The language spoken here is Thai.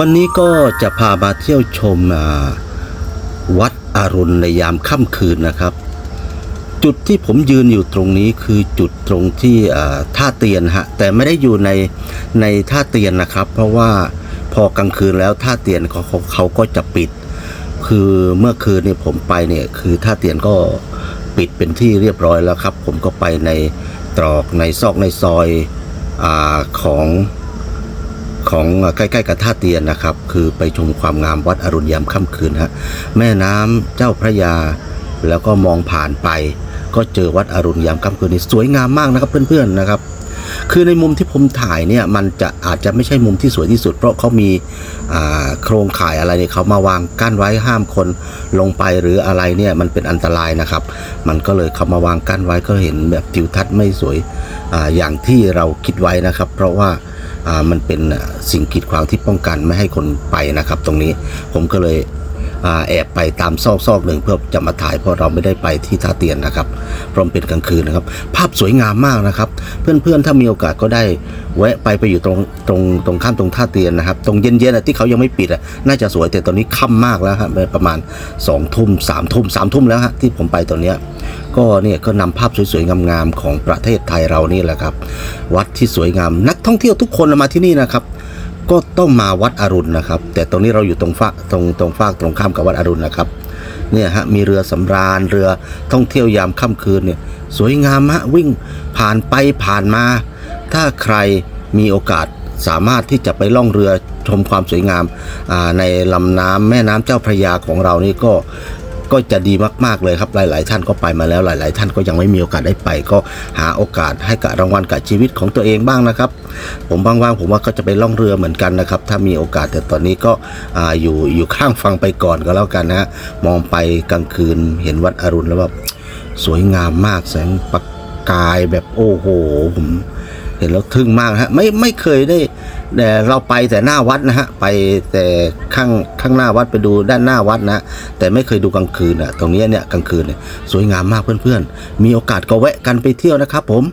วันนี้ก็จะพามาเที่ยวชมวัดอรุณในยามค่ำคืนนะครับ จุดที่ผมยืนอยู่ตรงนี้คือจุดตรงที่ท่าเตียนฮะแต่ไม่ได้อยู่ในในท่าเตียนนะครับ เพราะว่าพอกลางคืนแล้วท่าเตียนเขาเขาเขาก็จะปิด คือเมื่อคืนเนี่ยผมไปเนี่ยคือท่าเตียนก็ปิดเป็นที่เรียบร้อยแล้วครับ ผมก็ไปในตรอกในซอกในซอยอของ ของใกล้ๆกับท่าเตียนนะครับ คือไปชมความงามวัดอรุณยามค่ำคืนฮะแม่น้ำเจ้าพระยา แล้วก็มองผ่านไป ก็เจอวัดอรุณยามค่ำคืนนี้สวยงามมากนะครับเพื่อนๆนะครับ คือในมุมที่ผมถ่ายเนี่ยมันจะอาจจะไม่ใช่มุมที่สวยที่สุด เพราะเขามีโครงข่ายอะไรเนี่ยเขามาวางกั้นไว้ห้ามคนลงไปหรืออะไรเนี่ยมันเป็นอันตรายนะครับ มันก็เลยเขามาวางกั้นไว้ก็เห็นแบบทิวทัศน์ไม่สวยออย่างที่เราคิดไว้นะครับ เพราะว่า มันเป็นสิ่งกีดขวางที่ป้องกันไม่ให้คนไปนะครับ ตรงนี้ผมก็เลย แอบไปตามซอกซอกหนึ่งเพื่อจะมาถ่ายเพราะเราไม่ได้ไปที่ท่าเตียนนะครับเพราะมันเป็นกลางคืนนะครับ ภาพสวยงามมากนะครับ เพื่อนๆถ้ามีโอกาสก็ได้แวะไปไปอยู่ตรงตรงตรงข้ามตรงท่าเตียนนะครับตรงเย็นๆที่เขายังไม่ปิดอะน่าจะสวยแต่ตอนนี้ค่ำมากแล้วครับประมาณ2องทุ่มสามทุ่มสามทุ่มแล้วฮะที่ผมไปตอนเนี้ยก็เนี่ยก็นำภาพสวยๆงามๆของประเทศไทยเรานี่แหละครับ วัดที่สวยงามนักท่องเที่ยวทุกคนมาที่นี่นะครับ ก็ต้องมาวัดอรุณนะครับ แต่ตรงนี้เราอยู่ตรงฝากตรงตรงฝากตรงข้ามกับวัดอรุณนะครับเนี่ยฮะมีเรือสำราญเรือท่องเที่ยวยามค่ำคืนเนี่ยสวยงามฮะวิ่งผ่านไปผ่านมา ถ้าใครมีโอกาสสามารถที่จะไปล่องเรือชมความสวยงามในลำน้ำแม่น้ำเจ้าพระยาของเรานี่ก็ ก็จะดีมากๆเลยครับหลาย ๆ ท่านก็ไปมาแล้วหลาย ๆ ท่านก็ยังไม่มีโอกาสได้ไป ก็หาโอกาสให้กับรางวัลกับชีวิตของตัวเองบ้างนะครับ ผมว่างๆผมว่าก็จะไปล่องเรือเหมือนกันนะครับ ถ้ามีโอกาสแต่ตอนนี้ก็ออยู่อยู่ข้างฟังไปก่อนก็แล้วกันนะมองไปกลางคืนเห็นวัดอรุณแล้วแบบสวยงามมากแสงประกายแบบโอ้โหผม เห็นแล้วทึ่งมากนะฮะไม่ไม่เคยได้แต่เราไปแต่หน้าวัดนะฮะไปแต่ข้างข้างหน้าวัดไปดูด้านหน้าวัดนะแต่ไม่เคยดูกลางคืนอะตรงนี้เนี่ยกลางคืนเนี่ยสวยงามมากเพื่อนๆ มีโอกาสก็แวะกันไปเที่ยวนะครับผม